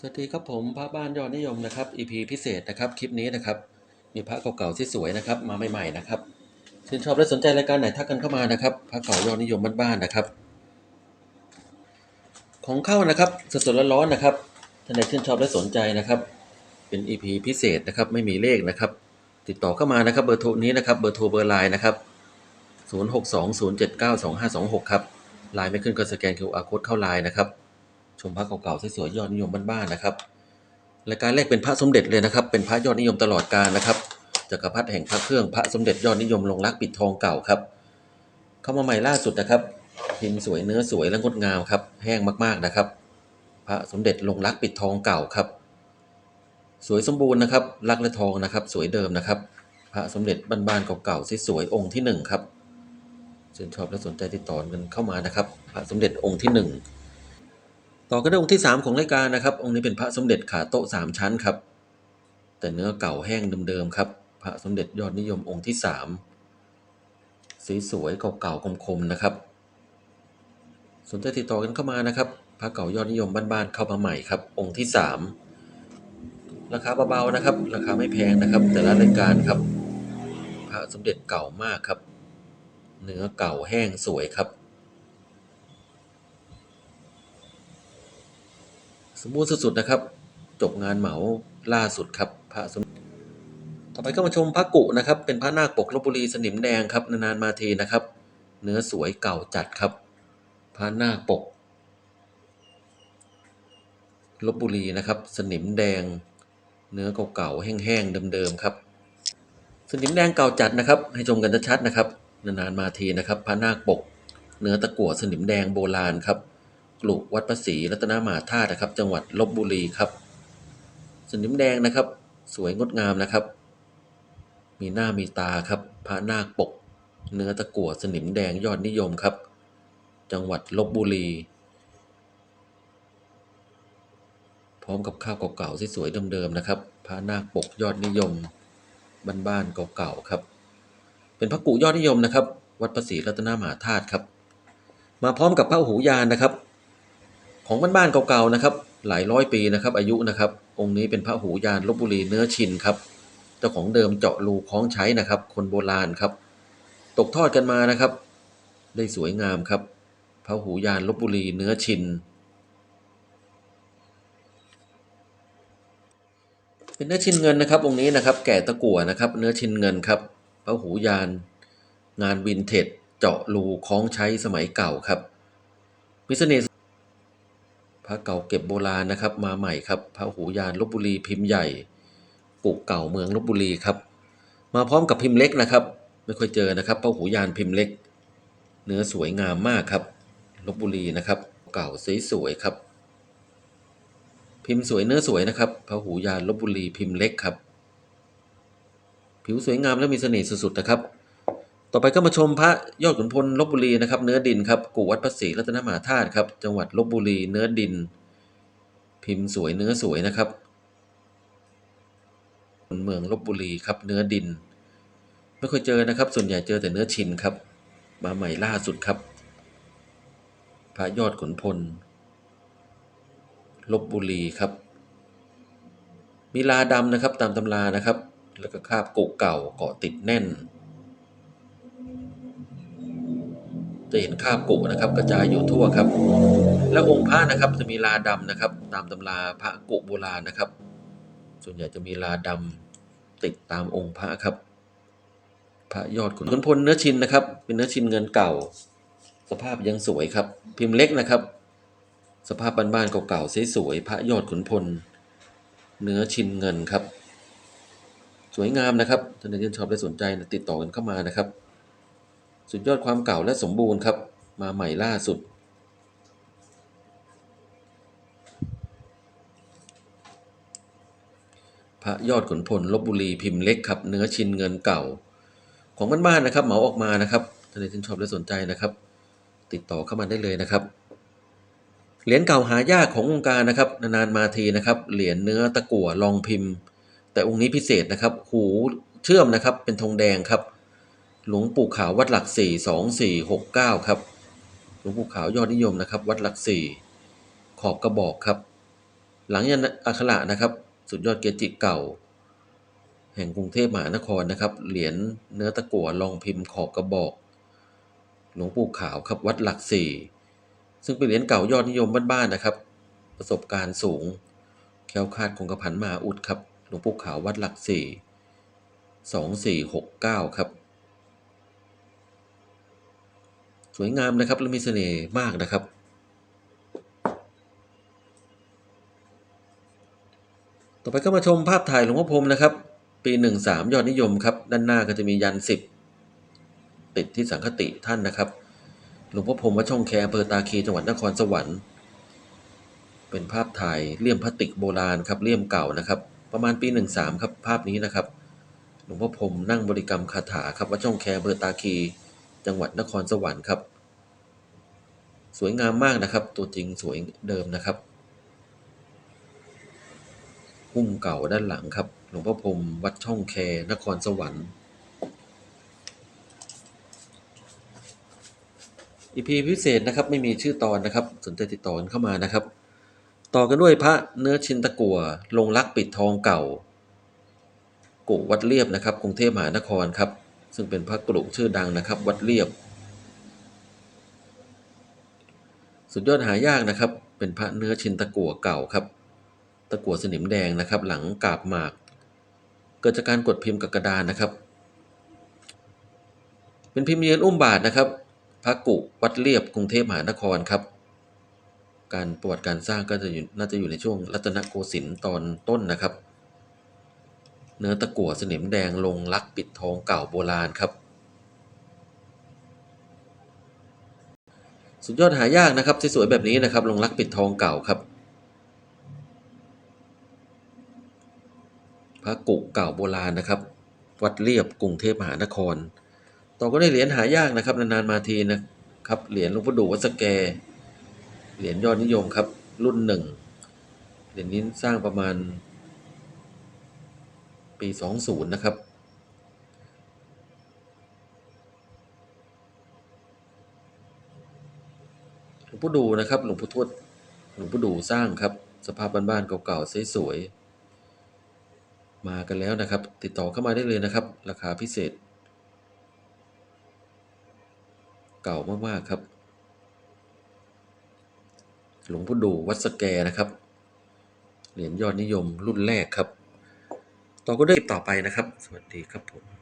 สวัสดีครับผมพระบ้านยอดนิยมนะครับ EP พิเศษนะครับคลิปนี้นะครับมีพระเก่าๆที่สวยนะครับมาใหม่ๆนะครับชื่นชอบและสนใจรายการไหนทักกันเข้ามานะครับพระเก่ายอดนิยมบ้านๆนะครับ ของเข้านะครับสดๆร้อนๆนะครับท่านใดชื่นชอบและสนใจนะครับ เป็น EP พิเศษนะครับไม่มีเลขนะครับ ติดต่อเข้ามานะครับเบอร์โทรนี้นะครับเบอร์โทรเบอร์ไลน์นะครับ0620792526ครับไลน์ไม่ขึ้นก็สแกน QR code เข้าไลน์นะครับ ชมพระเก่าๆสวยๆยอดนิยมบ้านๆนะครับรายการแรกเป็นพระสมเด็จเลยนะครับ เป็นพระยอดนิยมตลอดกาลนะครับจักรพรรดิแห่งพระเครื่องพระสมเด็จยอดนิยมลงรักปิดทองเก่าครับ เข้ามาใหม่ล่าสุดนะครับพิมพ์สวยเนื้อสวยและงดงามครับ แห้งมากๆนะครับ พระสมเด็จลงรักปิดทองเก่าครับ สวยสมบูรณ์นะครับรักและทองนะครับ สวยเดิมนะครับ พระสมเด็จบ้านๆเก่าๆสวยๆองค์ที่หนึ่งครับชื่นชอบและสนใจติดต่อกันเข้ามานะครับ พระสมเด็จองค์ที่หนึ่ง ต่อกันด้วยองค์ที่ 3 ของรายการนะครับ องค์นี้เป็นพระสมเด็จขาโต๊ะสามชั้นครับ แต่เนื้อเก่าแห้งเดิมๆครับ พระสมเด็จยอดนิยมองค์ที่ 3 สีสวยเก่าๆคมๆนะครับ สนใจติดต่อกันเข้ามานะครับ พระเก่ายอดนิยมบ้านๆเข้ามาใหม่ครับ องค์ที่ 3 ราคาเบาๆนะครับ ราคาไม่แพงนะครับ แต่ละรายการครับ พระสมเด็จเก่ามากครับ เนื้อเก่าแห้งสวยครับ มบูรณ์สุดๆนะครับ จบงานเหมาล่าสุดครับพระสมต่อไปก็มาชมพระกุนะครับ เป็นพระนาคปกลบบุรีสนิมแดงครับนานๆมาทีนะครับ เนื้อสวยเก่าจัดครับ พระนาคปกลบบุรีนะครับ สนิมแดง เนื้อเก่าๆแห้งๆเดิมๆครับ สนิมแดงเก่าจัดนะครับ ให้ชมกันชัดๆนะครับนานๆมาทีนะครับพระนาคปก เนื้อตะกั่วสนิมแดงโบราณครับ กลุวัดพระศรีรัตนมหาธาตุนะครับ จังหวัดลบบุรีครับสนิมแดงนะครับ สวยงดงามนะครับ มีหน้ามีตาครับพระนาคปก เนื้อตะกั่วสนิมแดงยอดนิยมครับ จังหวัดลบบุรี พร้อมกับข้าวเก่าๆที่สวยเดิมๆนะครับพระนาคปกยอดนิยมบ้านๆเก่าๆครับ เป็นพระกุยอดนิยมนะครับ วัดพระศรีรัตนมหาธาตุครับ มาพร้อมกับพระหูยานนะครับ ของบ้านๆเก่าๆนะครับ หลายร้อยปีนะครับ อายุนะครับ องค์นี้เป็นพระหูยานลบบุรีเนื้อชินครับเจ้าของเดิมเจาะรูคล้องใช้นะครับ คนโบราณครับ ตกทอดกันมานะครับ ได้สวยงามครับ พระหูยานลบบุรีเนื้อชินเป็นเนื้อชินเงินนะครับองค์นี้นะครับ แก่ตะกั่วนะครับ เนื้อชินเงินครับพระหูยาน งานวินเทจเจาะรูคล้องใช้สมัยเก่าครับมีเสน่ห์ พระเก่าเก็บโบราณนะครับ มาใหม่ครับพระหูยานลบบุรีพิมพ์ใหญ่ปลูกเก่าเมืองลบบุรีครับ มาพร้อมกับพิมพ์เล็กนะครับ ไม่ค่อยเจอนะครับพระหูยานพิมพ์เล็ก เนื้อสวยงามมากครับลบบุรีนะครับ เก่าสสวยๆครับ พิมพ์สวยเนื้อสวยนะครับพระหูยานลบบุรีพิมพ์เล็กครับ ผิวสวยงามและมีเสน่ห์สุดๆนะครับ ต่อไปก็มาชมพระยอดขุนพลลบบุรีนะครับ เนื้อดินครับกูวัดพระศรีรัตนมหาธาตุครับจังหวัดลบบุรีเนื้อดิน พิมพ์สวยเนื้อสวยนะครับเมืองลบบุรีครับเนื้อดิน ไม่ค่อยเจอนะครับ ส่วนใหญ่เจอแต่เนื้อชินครับ มาใหม่ล่าสุดครับ พระยอดขุนพลลบบุรีครับ มีลาดำนะครับตามตำรานะครับ แล้วก็คาบกุเก่าเกาะติดแน่น จะเห็นคาบกุนะครับ กระจายอยู่ทั่วครับ แล้วองค์พระนะครับจะมีลาดำนะครับ ตามตำราพระกุโบราณนะครับ ส่วนใหญ่จะมีลาดำติดตามองค์พระครับ พระยอดขุนขุนพลเนื้อชินนะครับ เป็นเนื้อชินเงินเก่า สภาพยังสวยครับ พิมพ์เล็กนะครับ สภาพบ้านๆเก่าๆสวยๆพระยอดขุนพล เนื้อชินเงินครับ สวยงามนะครับท่านใดที่ชอบและสนใจนะติดต่อกันเข้ามานะครับ สุดยอดความเก่าและสมบูรณ์ครับ มาใหม่ล่าสุด พระยอดขนพลลบบุรีพิมพ์เล็กครับ เนื้อชินเงินเก่า ของบ้านๆนะครับ เหมาออกมานะครับท่านใดที่ชอบและสนใจนะครับ ติดต่อเข้ามาได้เลยนะครับเหรียญเก่าหายากของวงการนะครับ นานๆมาทีนะครับ เหรียญเนื้อตะกั่วลองพิมพ์ แต่องค์นี้พิเศษนะครับ หูเชื่อมนะครับ เป็นธงแดงครับ หลวงปู่ขาววัดหลักสี่สองสี่หกเก้าครับ หลวงปู่ขาวยอดนิยมนะครับ วัดหลักสี่ขอบกระบอกครับ หลังยันอัคระนะครับ สุดยอดเกจิเก่า แห่งกรุงเทพมหานครนะครับ เหรียญเนื้อตะกั่วรองพิมพ์ขอบกระบอก หลวงปู่ขาวครับวัดหลักสี่ซึ่งเป็นเหรียญเก่ายอดนิยมบ้านๆนะครับ ประสบการณ์สูง แค้วคาดคงกระพันมาอุดครับ หลวงปู่ขาววัดหลักสี่สองสี่หกเก้าครับ สวยงามนะครับ และมีเสน่ห์มากนะครับ ต่อไปก็มาชมภาพถ่ายหลวงพ่อพรมนะครับ ปีหนึ่งสามยอดนิยมครับ ด้านหน้าก็จะมียันสิบติดที่สังคติท่านนะครับหลวงพ่อพรมวัดช่องแคอำเภอตาคีจังหวัดนครสวรรค์เป็นภาพถ่ายเลี่ยมพลาสติกโบราณครับเลี่ยมเก่านะครับ ประมาณปีหนึ่งสามครับภาพนี้นะครับหลวงพ่อพรมนั่งบริกรรมคาถาครับวัดช่องแคอำเภอตาคี จังหวัดนครสวรรค์ครับ สวยงามมากนะครับ ตัวจริงสวยเดิมนะครับหุ้มเก่าด้านหลังครับ หลวงพ่อพรมวัดช่องแคนครสวรรค์ อีพีพิเศษนะครับไม่มีชื่อตอนนะครับ สนใจติดต่อนเข้ามานะครับ ต่อกันด้วยพระเนื้อชินตะกัวลงรักปิดทองเก่ากุวัดเรียบนะครับ กรุงเทพมหานครครับ ซึ่งเป็นพระกรุชื่อดังนะครับ วัดเรียบ สุดยอดหายากนะครับ เป็นพระเนื้อชินตะกัวเก่าครับ ตะกั่วสนิมแดงนะครับ หลังกาบหมาก เกิดจากการกดพิมพ์กับกระดานนะครับ เป็นพิมพ์เยือนอุ้มบาทนะครับพระกุวัดเรียบกรุงเทพมหานครครับ การประวัติการสร้างก็จะอยู่น่าจะอยู่ในช่วงรัตนโกสินทร์ตอนต้นนะครับ เนื้อตะกั่วสนิมแดงลงลักปิดทองเก่าโบราณครับ สุดยอดหายากนะครับสวยๆแบบนี้นะครับ ลงรักปิดทองเก่าครับพระกุเก่าโบราณนะครับ วัดเรียบกรุงเทพมหานคร ต่อก็ได้เหรียญหายากนะครับนานๆมาทีนะครับเหรียญหลวงพ่อดูวัดสแก เหรียญยอดนิยมครับรุ่นหนึ่งเหรียญนี้สร้างประมาณ ปีสองศูนย์นะครับ หลวงพ่อดูนะครับ หลวงพ่อทวด หลวงพ่อดูสร้างครับ สภาพบ้านๆเก่าๆสวยๆ มากันแล้วนะครับ ติดต่อเข้ามาได้เลยนะครับ ราคาพิเศษ เก่ามากๆครับ หลวงพ่อดูวัดสแกนะครับ เหรียญยอดนิยมรุ่นแรกครับ ต่อก็ได้ต่อไปนะครับ สวัสดีครับผม